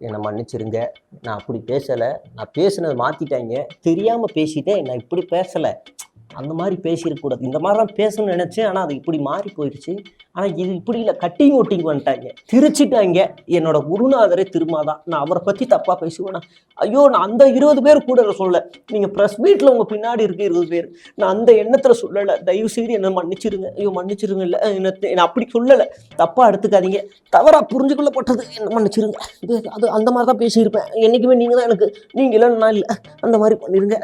என்னை மன்னிச்சிருங்க. நான் அப்படி பேசலை. நான் பேசுனதை மாற்றிட்டாங்க தெரியாமல் பேசிட்டேன். நான் இப்படி பேசலை. அந்த மாதிரி பேசியிருக்கக்கூடாது. இந்த மாதிரிலாம் பேசணும்னு நினச்சேன். ஆனால் அது இப்படி மாறி போயிடுச்சு ஆனால் இது இப்படி இல்லை. கட்டிங் ஒட்டிங் பண்ணிட்டாங்க. திருச்சிட்டாங்க. என்னோட குருநாதரே திருமாதான் நான் அவரை பற்றி தப்பாக பேசுவேனா? ஐயோ நான் அந்த இருபது பேர் கூட சொல்ல நீங்கள் ப்ரெஸ் மீட்டில் உங்கள் பின்னாடி இருக்க இருபது பேர். நான் அந்த எண்ணத்தில் சொல்லலை. தயவு செய்து என்னை மன்னிச்சிருங்க. ஐயோ மன்னிச்சிருங்க. இல்லை என்ன என்னை அப்படி சொல்லலை. தப்பாக எடுத்துக்காதீங்க. தவறாக புரிஞ்சுக்கொள்ளப்பட்டது என்ன மன்னிச்சிருங்க. இது அது அந்த மாதிரி தான் பேசியிருப்பேன். என்றைக்குமே நீங்கள் தான் எனக்கு நீங்கள் இல்லைன்னா நான் இல்லை. அந்த மாதிரி பண்ணிடுங்க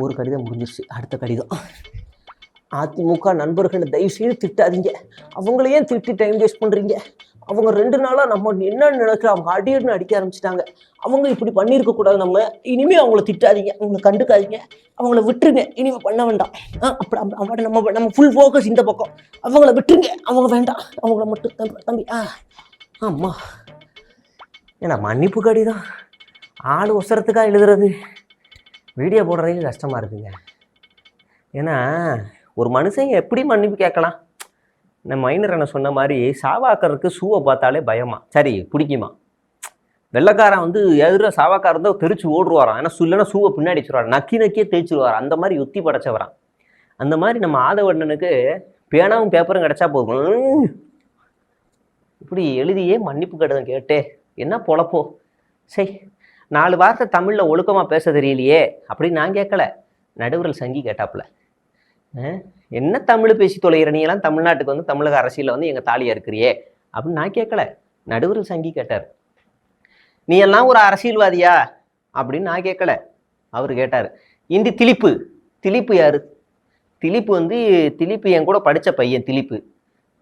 ஒரு கடிதம் முடிஞ்சிருச்சு. அடுத்த கடிதம். அதிமுக நண்பர்களை தயவு செய்து திட்டாதீங்க. அவங்கள ஏன் திட்டி டைம் வேஸ்ட் பண்ணுறீங்க அவங்க ரெண்டு நாளாக நம்ம என்ன நினைக்கிற அவங்க அடியடினு அடிக்க ஆரம்பிச்சிட்டாங்க. அவங்க இப்படி பண்ணியிருக்க கூடாது நம்ம. இனிமேல் அவங்கள திட்டாதீங்க. அவங்கள கண்டுக்காதீங்க. அவங்கள விட்டுருங்க. இனிமேல் பண்ண வேண்டாம். ஆ அப்படி அப்படி நம்ம நம்ம ஃபுல் ஃபோக்கஸ் இந்த பக்கம். அவங்கள விட்டுருங்க. அவங்க வேண்டாம். அவங்கள மட்டும் தம்பி- தம்பி ஆ. ஆமாம் ஏன்னா மன்னிப்பு கடிதம். ஆள் ஒசரத்துக்காக எழுதுறது. வீடியோ போடுறதுக்கு கஷ்டமாக இருக்குங்க. ஏன்னா ஒரு மனுஷன் எப்படி மன்னிப்பு கேட்கலாம்? இந்த மைனர் என்ன சொன்ன மாதிரி சாவாக்கருக்கு ஷூவை பார்த்தாலே பயமா. சரி பிடிக்குமா? வெள்ளைக்காரன் வந்து எதிர சாவாக்காரன் தான் தெரிச்சு ஓடுவாராம். ஏன்னா இல்லைன்னா ஷூவை பின்னாடி வச்சுருவாரு நக்கி நக்கியே தேய்ச்சிருவார் அந்த மாதிரி யுத்தி படைச்சவரான் அந்த மாதிரி நம்ம ஆதவண்ணனுக்கு பேனாவும் பேப்பரும் கிடைச்சா போதும். இப்படி எழுதியே மன்னிப்பு கடிதம் கேட்டே என்ன பொழப்போ? சரி நாலு வார்த்தை தமிழில் ஒழுக்கமாக பேச தெரியலையே அப்படின்னு நான் கேட்கல. நடுவரல் சங்கி கேட்டாப்புல. என்ன தமிழ் பேசி தொலைகிற நீ எல்லாம் தமிழ்நாட்டுக்கு வந்து தமிழக அரசியலில் வந்து எங்கள் தாலியாக இருக்கிறியே அப்படின்னு நான் கேட்கல. நடுவரல் சங்கி கேட்டார். நீ எல்லாம் ஒரு அரசியல்வாதியா அப்படின்னு நான் கேட்கல. அவர் கேட்டார். இந்தி திலிப்பு. திலிப்பு யார்? திலிப்பு வந்து திலிப்பு என் கூட படித்த பையன் திலிப்பு.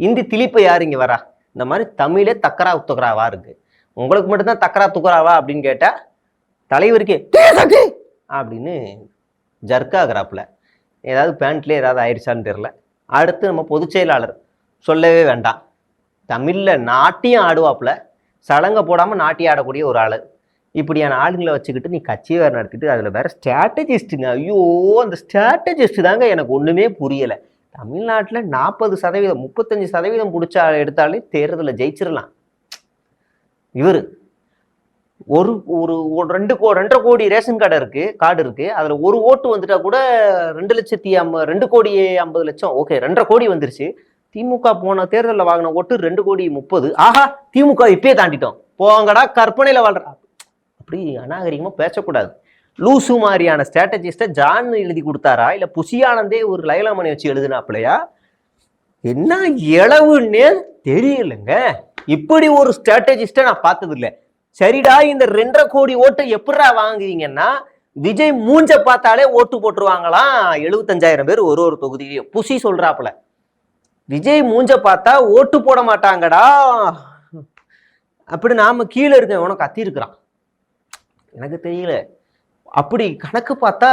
இந்தி திலிப்பு யார் இங்கே வரா? இந்த மாதிரி தமிழே தக்கரா துக்கராவா இருக்குது உங்களுக்கு மட்டும்தான் தக்கரா துக்கராவா அப்படின்னு கேட்டால் தலைவருக்கே "தேசக்கு!" அப்படின்னு ஜர்க்காகிறாப்புல. ஏதாவது பேண்ட்லேயே ஏதாவது ஆயிடுச்சான்னு தெரில அடுத்து நம்ம பொதுச் செயலாளர் சொல்லவே வேண்டாம். தமிழில் நாட்டியம் ஆடுவாப்புல. சடங்கை போடாமல் நாட்டியம் ஆடக்கூடிய ஒரு ஆள். இப்படியான ஆளுங்களை வச்சுக்கிட்டு நீ கட்சி வேறு நடத்திட்டு அதில் வேற ஸ்ட்ராட்டஜிஸ்ட்டுங்க. ஐயோ அந்த ஸ்ட்ராட்டஜிஸ்ட் தாங்க எனக்கு ஒன்றுமே புரியலை. தமிழ்நாட்டில் நாற்பது சதவீதம் முப்பத்தஞ்சு சதவீதம் பிடிச்சா எடுத்தாலே தேர்தலில் ஜெயிச்சிடலாம் இவர் ஒரு ஒரு ஒரு ரெண்டு கோ ரெண்டரை கோடி ரேஷன் கார்டு இருக்கு கார்டு இருக்கு. அதுல ஒரு ஓட்டு வந்துட்டா கூட ரெண்டு லட்சத்தி ஐம்ப ரெண்டு கோடி ஐம்பது லட்சம். ஓகே ரெண்டரை கோடி வந்துருச்சு. திமுக போன தேர்தலில் வாங்கின ஓட்டு ரெண்டு கோடி முப்பது. ஆஹா திமுக இப்பயே தாண்டிட்டோம். போங்கடா கற்பனையில் வாழ்ற. அப்படி அநாகரிகமாக பேசக்கூடாது. லூசு மாதிரியான ஸ்ட்ராட்டஜிஸ்ட்டை ஜான் எழுதி கொடுத்தாரா? இல்லை புசியானந்தே ஒரு லைலாமணி வச்சு எழுதினாப்லையா என்ன இளவுன்னே தெரியலங்க. இப்படி ஒரு ஸ்ட்ராட்டஜிஸ்ட்டை நான் பார்த்ததில்லை. சரிடா இந்த ரெண்டரை கோடி ஓட்டு எப்படா வாங்குவீங்கன்னா விஜய் மூஞ்ச பார்த்தாலே ஓட்டு போட்டுருவாங்களாம் எழுபத்தஞ்சாயிரம் பேர் ஒரு ஒரு தொகுதியிலையும். புசி சொல்றாப்புல. விஜய் மூஞ்ச பார்த்தா ஓட்டு போட மாட்டாங்கடா. அப்படி நாம கீழே இருக்க உனக்கு கத்திருக்கிறான் எனக்கு தெரியல. அப்படி கணக்கு பார்த்தா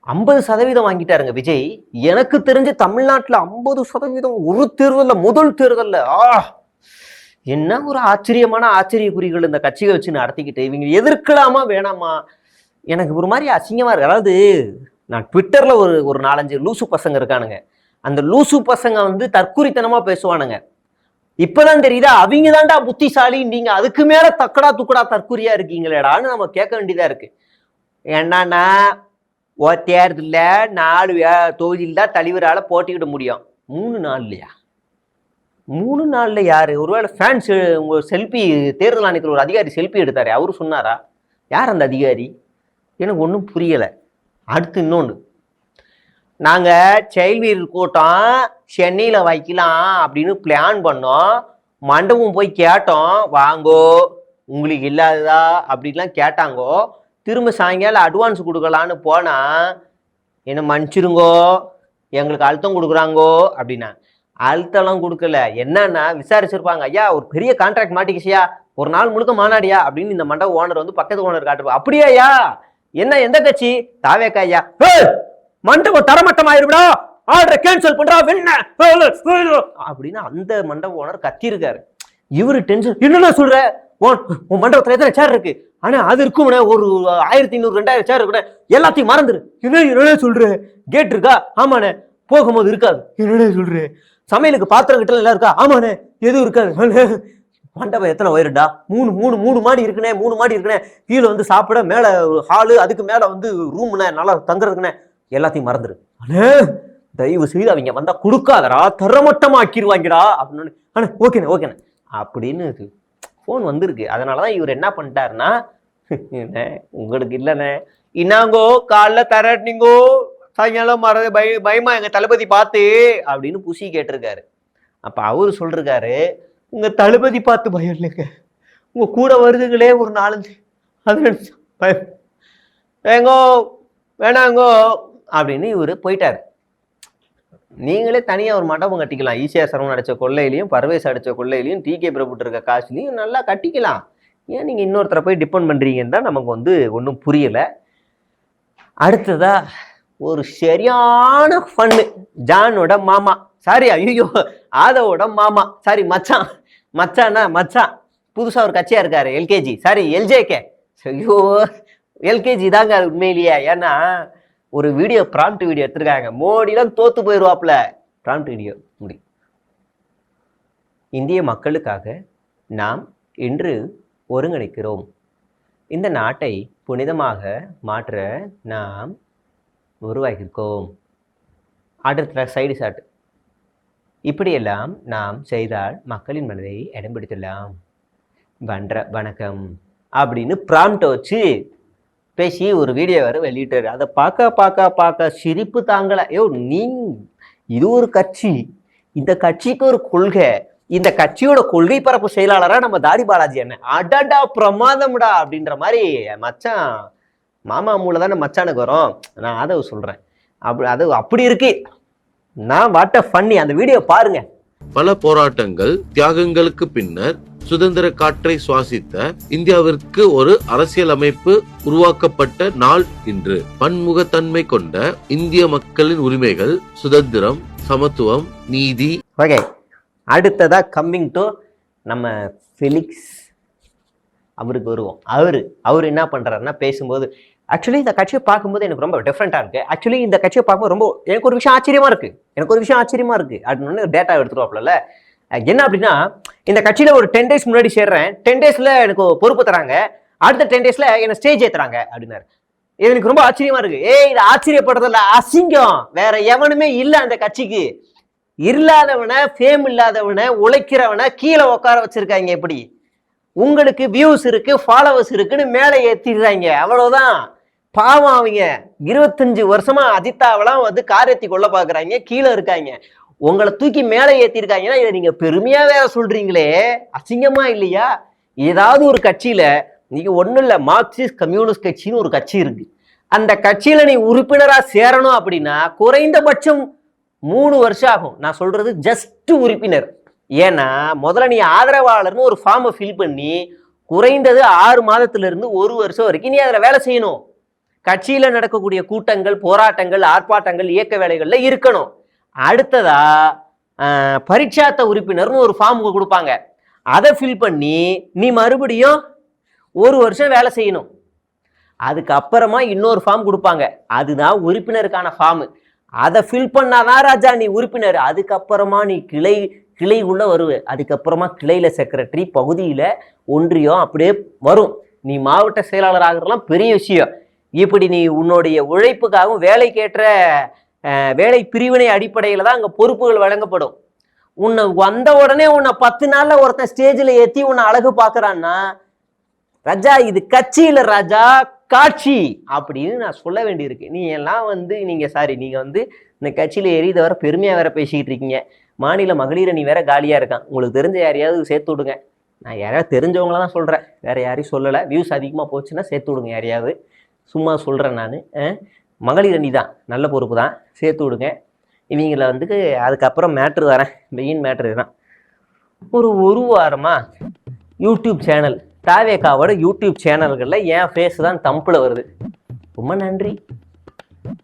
ஐம்பது சதவீதம் வாங்கிட்டாருங்க விஜய். எனக்கு தெரிஞ்சு தமிழ்நாட்டில் ஐம்பது சதவீதம் ஒரு தேர்தலில் முதல் தேர்தலில். ஆ. என்ன ஒரு ஆச்சரியமான ஆச்சரிய குறிகள் இந்த கட்சியை வச்சு நடத்திக்கிட்டு? இவங்க எதிர்க்கலாமா வேணாமா? எனக்கு ஒரு மாதிரி அசிங்கமாக இருக்கு. அதாவது நான் ட்விட்டரில் ஒரு ஒரு நாலஞ்சு லூசு பசங்க இருக்கானுங்க. அந்த லூசு பசங்க வந்து தற்குறித்தனமாக பேசுவானுங்க. இப்போதான் தெரியுதா அவங்க தான்டா புத்திசாலி நீங்கள் அதுக்கு மேலே தக்கடா துக்கடா தற்குறியாக இருக்கீங்களேடான்னு நம்ம கேட்க வேண்டியதாக இருக்குது என்னன்னா ஓ தேர்தலில் நாலு வே- தொகுதியில் தான் தலைவரால் போட்டிக்கிட முடியும். மூணு நாள் இல்லையா மூணு நாளில் யார்? ஒருவேளை ஃபேன்ஸ் உங்கள் செல்ஃபி தேர்தல் ஆணையத்தில் ஒரு அதிகாரி செல்ஃபி எடுத்தார். அவர் சொன்னாரா? யார் அந்த அதிகாரி? எனக்கு ஒன்றும் புரியலை. அடுத்து இன்னொன்று நாங்கள் செயல்வீர் கூட்டம் சென்னையில் வைக்கலாம் அப்படின்னு பிளான் பண்ணோம். மண்டபம் போய் கேட்டோம். வாங்கோ உங்களுக்கு இல்லாததா? அப்படிலாம் கேட்டாங்கோ. திரும்ப சாயங்காலம் அட்வான்ஸ் கொடுக்கலான்னு போனால் என்ன மன்னிச்சிருங்கோ எங்களுக்கு அழுத்தம் கொடுக்குறாங்கோ அப்படின்னா. அழுத்தம்லாம் கொடுக்கல. என்னன்னா விசாரிச்சிருப்பாங்க ஐயா ஒரு பெரிய கான்ட்ராக்ட் மாட்டிக்கிச்சியா? ஒரு நாள் முழுக்க மாநாடியா? அப்படின்னு இந்த மண்டப ஓனர் வந்து பக்கத்து ஓனர் காட்டுப்பா அப்படியா ஐயா? என்ன எந்த கட்சி? தாவேக்கா ஐயா. மண்டபம் தரமட்டம் ஆயிருவிடா ஆர்டர் கேன்சல் பண்றா வெண்ண அப்படின்னு அந்த மண்டப ஓனர் கத்தியிருக்காரு இவரு டென்ஷன் என்னடா சொல்ற? உன் உன் மண்டபத்துல எத்தனை சேர் இருக்கு? ஆனா அது இருக்கும்னே ஒரு ஆயிரத்தி ஐநூறு ரெண்டாயிரம் சேர் இருக்குண்ணே எல்லாத்தையும் மறந்துரு. என்ன சொல்ற? கேட் இருக்கா? ஆமாண்ணே போகும்போது இருக்காது. என்னடா சொல்றேன் சமையலுக்கு பாத்திரம் கிட்ட எல்லாம் இருக்கா? ஆமாண்ணே எதுவும் இருக்காது. மண்டபம் எத்தனை உயருடா மூணு மூணு மூணு மாடி இருக்குனே மூணு மாடி இருக்குனே கீழே வந்து சாப்பிட மேலே ஹாலு அதுக்கு மேலே வந்து ரூம்னே நல்லா தங்குறதுக்குனே எல்லாத்தையும் மறந்துடு அண்ணே தயவு செய்து அவங்க வந்தா கொடுக்காதடா தரமட்டமாக்கிடுவாங்கடா அப்படின்னு அண்ணே ஓகேண்ணே ஓகேண்ணே. அப்படின்னு ஃபோன் வந்திருக்கு. அதனால தான் இவர் என்ன பண்ணிட்டாருன்னா உங்களுக்கு இல்லைண்ணே. இன்னாங்கோ காலைல தரட்டினீங்கோ சாயங்காலம் மாறது பய பயமா எங்க தளபதி பார்த்து அப்படின்னு புசி கேட்டிருக்காரு. அப்ப அவரு சொல்றாரு உங்க தளபதி பார்த்து பயம் இல்லைங்க. உங்க கூட வருதுங்களே ஒரு நாலஞ்சு அது பயம் வேங்கோ வேணாங்கோ அப்படின்னு இவர் போயிட்டாரு. நீங்களே தனியாக ஒரு மண்டபம் கட்டிக்கலாம். ஈசியா சரவணன் அடித்த கொள்ளையிலையும் பர்வேஸ் அடித்த கொள்ளையிலையும் டி கே பிரபுட்டு இருக்க காசுலையும் நல்லா கட்டிக்கலாம். ஏன் நீங்கள் இன்னொருத்தரை போய் டிபெண்ட் பண்ணுறீங்கன்னு தான் நமக்கு வந்து ஒன்றும் புரியலை. அடுத்ததாக ஒரு சரியான ஃபன்னு ஜானோட மாமா. சாரி ஐயோ ஆதவோட மாமா. சாரி மச்சான். மச்சானா மச்சான். புதுசாக ஒரு கட்சியாக இருக்காரு எல்கேஜி. Sorry LJK. ஐயோ. எல்கேஜி தாங்க அது உண்மையிலேயே. ஏன்னா ஒரு வீடியோ ப்ராம்ப்ட் வீடியோ எடுத்திருக்காங்க. மோடிலாம் தோத்து போயிடுவாப்ல ப்ராம்ப்ட் வீடியோ முடி. இந்திய மக்களுக்காக நாம் இன்று ஒருங்கிணைக்கிறோம். இந்த நாட்டை புனிதமாக மாற்ற நாம் உருவாகியிருக்கோம். அடுத்த சைடு ஷாட் இப்படியெல்லாம் நாம் செய்தால் மக்களின் மனதை இடம் பிடித்துடலாம் வன்ற வணக்கம். அப்படின்னு ப்ராம்ப்டை வச்சு பேசி ஒரு வீடியோ வர வெளியிட்டாரு. அதை பார்க்க பார்க்க பார்க்க சிரிப்பு தாங்கலை. ஐயோ நீ இது ஒரு கட்சி. இந்த கட்சிக்கு ஒரு கொள்கை. இந்த கட்சியோட கொள்கை பரப்பு செயலாளராக நம்ம தாடி பாலாஜி என்ன அடடா பிரமாதம்டா அப்படின்ற மாதிரி மச்சான் மாமா மூளை தானே மச்சானுக்கு வரும். நான் அதை சொல்றேன். அப்படி அது அப்படி இருக்கு. நான் வாட்ட ஃபன்னி அந்த வீடியோ பாருங்க. பல போராட்டங்கள் தியாகங்களுக்கு பின்னர் சுதந்திர காற்றை சுவாசித்த இந்தியாவிற்கு ஒரு அரசியல் அமைப்பு உருவாக்கப்பட்ட நாள் இன்று. பன்முகத்தன்மை கொண்ட இந்திய மக்களின் உரிமைகள் சுதந்திரம் சமத்துவம் நீதி. ஓகே அடுத்ததா கம்மிங் டு நம்ம ஃபெலிக்ஸ் அவருக்கு வருவோம். அவர் அவர் என்ன பண்றாருன்னா பேசும்போது ஆக்சுவலி இந்த கட்சியை பார்க்கும்போது எனக்கு ரொம்ப டிஃப்ரெண்ட்டாக இருக்குது ஆக்சுவலி இந்த கட்சியை பார்க்கும்போது ரொம்ப எனக்கு ஒரு விஷயம் ஆச்சரியமாக இருக்குது எனக்கு ஒரு விஷயம் ஆச்சரியமா இருக்குது அப்படின்னு டேட்டா எடுத்துருவாப்புல என்ன அப்படின்னா இந்த கட்சியில் ஒரு டென் டேஸ் முன்னாடி சேர்றேன். டென் டேஸில் எனக்கு பொறுப்பு தராங்க. அடுத்த டென் டேஸில் என்னை ஸ்டேஜ் ஏற்றுறாங்க அப்படின்னாரு. இது எனக்கு ரொம்ப ஆச்சரியமா இருக்கு. ஏய் இது ஆச்சரியப்படுறதில்ல அசிங்கம். வேற எவனுமே இல்லை அந்த கட்சிக்கு. இல்லாதவனை ஃபேம் இல்லாதவனை உழைக்கிறவனை கீழே உட்கார வச்சிருக்காங்க எப்படி? உங்களுக்கு வியூஸ் இருக்கு ஃபாலோவர்ஸ் இருக்குன்னு மேலே ஏற்றிடுறாங்க அவ்வளோதான் பாவம் அவங்க. இருபத்தஞ்சு வருஷமா அஜித்தாவெல்லாம் வந்து காரியத்தை கொள்ள பாக்குறாங்க கீழே இருக்காங்க. உங்களை தூக்கி மேலே ஏத்திருக்காங்கன்னா இதை நீங்க பெருமையா வேற சொல்றீங்களே. அசிங்கமா இல்லையா? ஏதாவது ஒரு கட்சியில நீங்க ஒண்ணும் இல்ல மார்க்சிஸ்ட் கம்யூனிஸ்ட் கட்சின்னு ஒரு கட்சி இருக்கு. அந்த கட்சியில நீ உறுப்பினரா சேரணும் அப்படின்னா குறைந்தபட்சம் மூணு வருஷம் ஆகும். நான் சொல்றது ஜஸ்ட் உறுப்பினர். ஏன்னா முதல்ல நீ ஆதரவாளர்னு ஒரு ஃபார்மை ஃபில் பண்ணி குறைந்தது ஆறு மாதத்துல இருந்து ஒரு வருஷம் வரைக்கும் நீ அதில் வேலை செய்யணும். கட்சியில நடக்கக்கூடிய கூட்டங்கள் போராட்டங்கள் ஆர்ப்பாட்டங்கள் இயக்க வேலைகள்ல இருக்கணும். அடுத்ததா பரீட்சாத்த உறுப்பினர்னு ஒரு ஃபார்ம் கொடுப்பாங்க. அதை ஃபில் பண்ணி நீ மறுபடியும் ஒரு வருஷம் வேலை செய்யணும். அதுக்கப்புறமா இன்னொரு ஃபார்ம் கொடுப்பாங்க. அதுதான் உறுப்பினருக்கான ஃபார்ம் அதை ஃபில் பண்ணாதான் ராஜா நீ உறுப்பினர். அதுக்கப்புறமா நீ கிளை கிளை உள்ள வருவ. அதுக்கப்புறமா கிளையில செக்ரட்டரி பகுதியில் ஒன்றியம் அப்படியே வரும். நீ மாவட்ட செயலாளர் ஆகிறதுலாம் பெரிய விஷயம். இப்படி நீ உன்னுடைய உழைப்புக்காகவும் வேலைக்கேற்ற வேலை பிரிவினை அடிப்படையில் தான் அங்கே பொறுப்புகள் வழங்கப்படும். உன்னை வந்த உடனே உன்னை பத்து நாளில் ஒருத்தன் ஸ்டேஜில் ஏற்றி உன்னை அழகு பார்க்கறான்னா ராஜா இது கட்சியில் ராஜா காட்சி அப்படின்னு நான் சொல்ல வேண்டியிருக்கு. நீ எல்லாம் வந்து நீங்கள் சாரி நீங்கள் வந்து இந்த கட்சியில் ஏறி இதை வர பெருமையாக வேற பேசிக்கிட்டு இருக்கீங்க. மாநில மகளிர் அணி வேற காலியாக இருக்கான். உங்களுக்கு தெரிஞ்ச யாரையாவது சேர்த்து விடுங்க. நான் யாராவது தெரிஞ்சவங்கள தான் சொல்கிறேன் வேற யாரையும் சொல்லலை. வியூஸ் அதிகமாக போச்சுன்னா சேர்த்து விடுங்க யாரையாவது. சும்மா சொல்கிறேன் நான். மகளிர் அணி தான். நல்ல பொறுப்பு தான். சேர்த்து விடுங்க. இவங்களை வந்து அதுக்கப்புறம் மேட்ரு வரேன் மெயின் மேட்ரு தான் ஒரு ஒரு வாரமா யூடியூப் சேனல் தாவேக்காவோட யூடியூப் சேனல்களில் என் ஃபேஸ் தான் தம்பில் வருது. ரொம்ப நன்றி.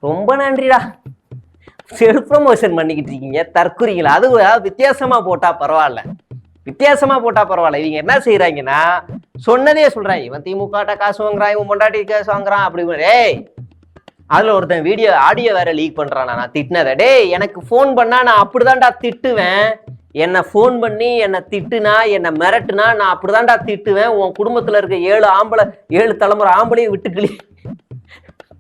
ரொம்ப நன்றிடா. செல்ஃப் ப்ரொமோஷன் பண்ணிக்கிட்டு இருக்கீங்க. தற்குறிங்களா அது வித்தியாசமாக போட்டால் பரவாயில்ல. வித்தியாசமாக போட்டால் பரவாயில்ல. இவங்க என்ன செய்கிறாங்கன்னா சொன்னதே சொல்றாங்க. இவன் திமுகட்ட காசு வாங்குறான் இவன் பொண்டாட்டி காசு வாங்குறான் அப்படி ஏய் அதில் ஒருத்தன் வீடியோ ஆடியோ வேற லீக் பண்றான் நான் திட்டினதை. டேய் எனக்கு ஃபோன் பண்ணா நான் அப்படிதான்டா திட்டுவேன். என்னை ஃபோன் பண்ணி என்னை திட்டுனா என்னை மிரட்டுனா நான் அப்படிதான்டா திட்டுவேன். உன் குடும்பத்துல இருக்க ஏழு ஆம்பளை ஏழு தலைமுறை ஆம்பளையும் விட்டுக்கிளி.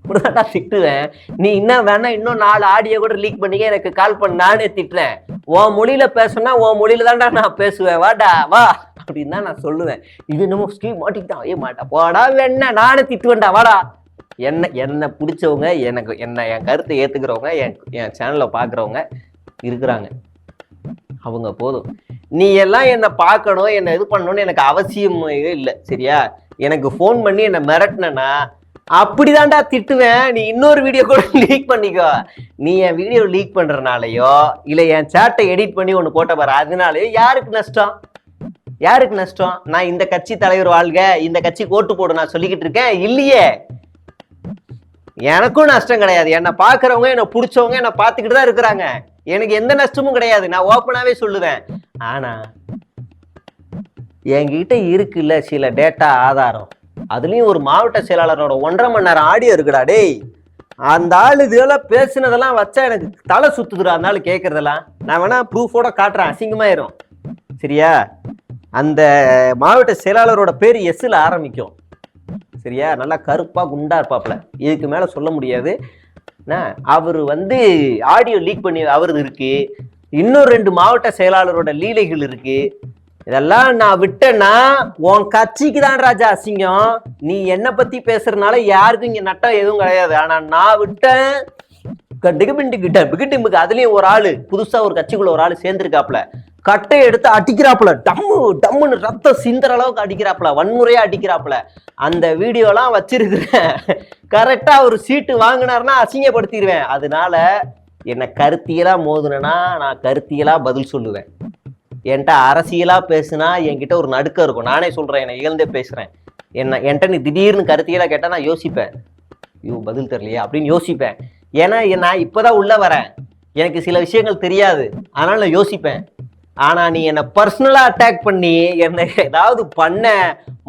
அப்படிதான்டா திட்டுவேன். நீ இன்னும் வேணா இன்னும் நாலு ஆடியோ கூட லீக் பண்ணிக்க எனக்கு கால் பண்ண நானே திட்டுறேன். உன் மொழியில பேசுனா உன் மொழியில தான்டா நான் பேசுவேன். வாடா வா அப்படின்னு தான் நான் சொல்லுவேன். இது என்னமோ ஸ்டீவ் மாட்டிக்கிட்டான். ஏ மாட்டா போடா வேணா நானே திட்டுவேன்டா வாடா. என்ன என்னை பிடிச்சவங்க எனக்கு என்ன என் கருத்தை ஏற்றுக்கிறவங்க என் என் சேனலை பார்க்குறவங்க இருக்கிறாங்க. அவங்க போதும். நீ எல்லாம் என்னை பார்க்கணும் என்னை இது பண்ணணும்னு எனக்கு அவசியமே இல்லை சரியா? எனக்கு ஃபோன் பண்ணி என்னை மிரட்டினா அப்படிதான்டா திட்டுவேன். நீ இன்னொரு வீடியோ கூட லீக் பண்ணிக்கோ. நீ என் வீடியோ லீக் பண்றதுனாலயோ இல்லை என் சேட்டை எடிட் பண்ணி ஒன்று போட்ட பாரு. அதனாலயோ யாருக்கு நஷ்டம்? யாருக்கு நஷ்டம்? நான் இந்த கட்சி தலைவர் வாழ்க இந்த கட்சி ஓட்டு போடு நான் சொல்லிக்கிட்டு இருக்கேன். இல்லையே. எனக்கும் நஷ்டம் கிடையாது. என்னை பார்க்குறவங்க என்னை பிடிச்சவங்க என்னை பார்த்துக்கிட்டு தான் இருக்கிறாங்க. எனக்கு எந்த நஷ்டமும் கிடையாது. நான் ஓப்பனாகவே சொல்லுவேன். ஆனா என்கிட்ட இருக்குல்ல சில டேட்டா ஆதாரம். அதுலயும் ஒரு மாவட்ட செயலாளரோட ஒன்றரை மணி நேரம் ஆடியோ இருக்குடா டேய். அந்த ஆள் இதெல்லாம் பேசுனதெல்லாம் வச்சா எனக்கு தலை சுத்துதுடா அந்த ஆள் கேட்கறதெல்லாம் நான் வேணா ப்ரூஃபோட காட்டுறேன் அசிங்கமாயிரும். சரியா? அந்த மாவட்ட செயலாளரோட பேர் எஸ்ல ஆரம்பிக்கும். சரியா? நல்லா கருப்பா குண்டா இருப்பாப்ல இதுக்கு மேல சொல்ல முடியாது. அவர் வந்து ஆடியோ லீக் பண்ணி அவரது இருக்கு. இன்னும் ரெண்டு மாவட்ட செயலாளரோட லீலைகள் இருக்கு. இதெல்லாம் நான் விட்டேன்னா உன் கட்சிக்கு தான் ராஜா அசிங்கம். நீ என்னை பத்தி பேசுறதுனால யாருக்கும் இங்க நட்டம் எதுவும் கிடையாது. ஆனா நான் விட்டேன். டிகுபிண்டுகிட்ட பிகிட்டிம்புக்கு அதுலயும் ஒரு ஆளு புதுசா ஒரு கட்சிக்குள்ள ஒரு ஆளு சேர்ந்திருக்காப்ல கட்டையை எடுத்து அடிக்கிறாப்புல. டம்மு டம்முன்னு ரத்தம் சிந்துற அளவுக்கு அடிக்கிறாப்புல. வன்முறையா அடிக்கிறாப்புல. அந்த வீடியோலாம் வச்சிருக்கிறேன். கரெக்டா ஒரு சீட்டு வாங்கினாருன்னா அசிங்கப்படுத்திடுவேன் அதனால என்னை கருத்தியலா மோதுனா நான் கருத்தியலா பதில் சொல்லுவேன். என்கிட்ட அரசியலாக பேசுனா என்கிட்ட ஒரு நடுக்கம் இருக்கும். நானே சொல்கிறேன் என்னை இகழ்ந்தே பேசுகிறேன் என்ன என்கிட்ட நீ திடீர்னு கருத்தியலா கேட்டால் நான் யோசிப்பேன். ஐயோ பதில் தெரியலையே அப்படின்னு யோசிப்பேன். ஏன்னா நான் இப்போ தான் உள்ளே வரேன். எனக்கு சில விஷயங்கள் தெரியாது. அதனால் நான் யோசிப்பேன். ஆனால் நீ என்னை பர்சனலாக அட்டாக் பண்ணி என்னை ஏதாவது பண்ண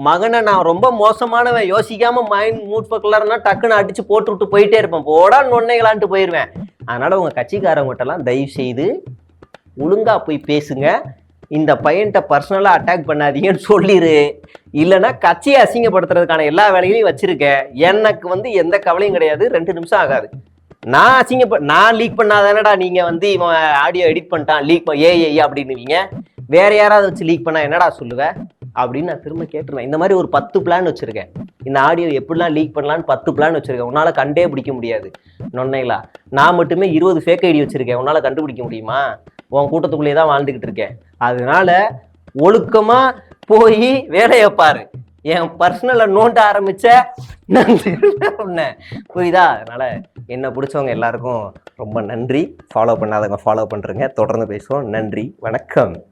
மகனை நான் ரொம்ப மோசமானவன் யோசிக்காமல் மைண்ட் மூட் பக்கலர்னா டக்குன்னு அடித்து போட்டு விட்டு போயிட்டே இருப்பேன். போடா நொன்னைகளான்ட்டு போயிடுவேன் அதனால் உங்கள் கட்சிக்காரவங்ககிட்டலாம் தயவு செய்து ஒழுங்காக போய் பேசுங்க. இந்த பையன்கிட்ட பர்சனலாக அட்டாக் பண்ணாதீங்கன்னு சொல்லிடு இல்லைன்னா கட்சியை அசிங்கப்படுத்துறதுக்கான எல்லா வேலைகளையும் வச்சுருக்கேன் எனக்கு வந்து எந்த கவலையும் கிடையாது. ரெண்டு நிமிஷம் ஆகாது. நான் அசிங்கப்ப நான் லீக் பண்ணாதானடா நீங்கள் வந்து இவன் ஆடியோ எடிட் பண்ணிட்டான். லீக் ஏ ஏ அப்படின்னுவீங்க. வேற யாராவது வச்சு லீக் பண்ணா என்னடா சொல்லுவ? அப்படின்னு நான் திரும்ப கேட்டுருவேன். இந்த மாதிரி ஒரு பத்து பிளான் வச்சுருக்கேன். இந்த ஆடியோ எப்படிலாம் லீக் பண்ணலான்னு பத்து பிளான் வச்சுருக்கேன். உன்னால் கண்டே பிடிக்க முடியாது. நொன்னைகளா நான் மட்டுமே இருபது ஃபேக் ஐடி வச்சுருக்கேன். உன்னால் கண்டுபிடிக்க முடியுமா? உன் கூட்டத்துக்குள்ளேயே தான் வாழ்ந்துகிட்டு இருக்கேன். அதனால ஒழுக்கமா போய் வேலையை பாரு. என் பர்சனலை நோண்ட ஆரம்பிச்ச நான் சொன்னேன் புரியுதா? அதனால என்னை பிடிச்சவங்க எல்லாருக்கும் ரொம்ப நன்றி. ஃபாலோ பண்ணாதவங்க ஃபாலோ பண்ணுறேங்க தொடர்ந்து பேசுவோம். நன்றி. வணக்கம்.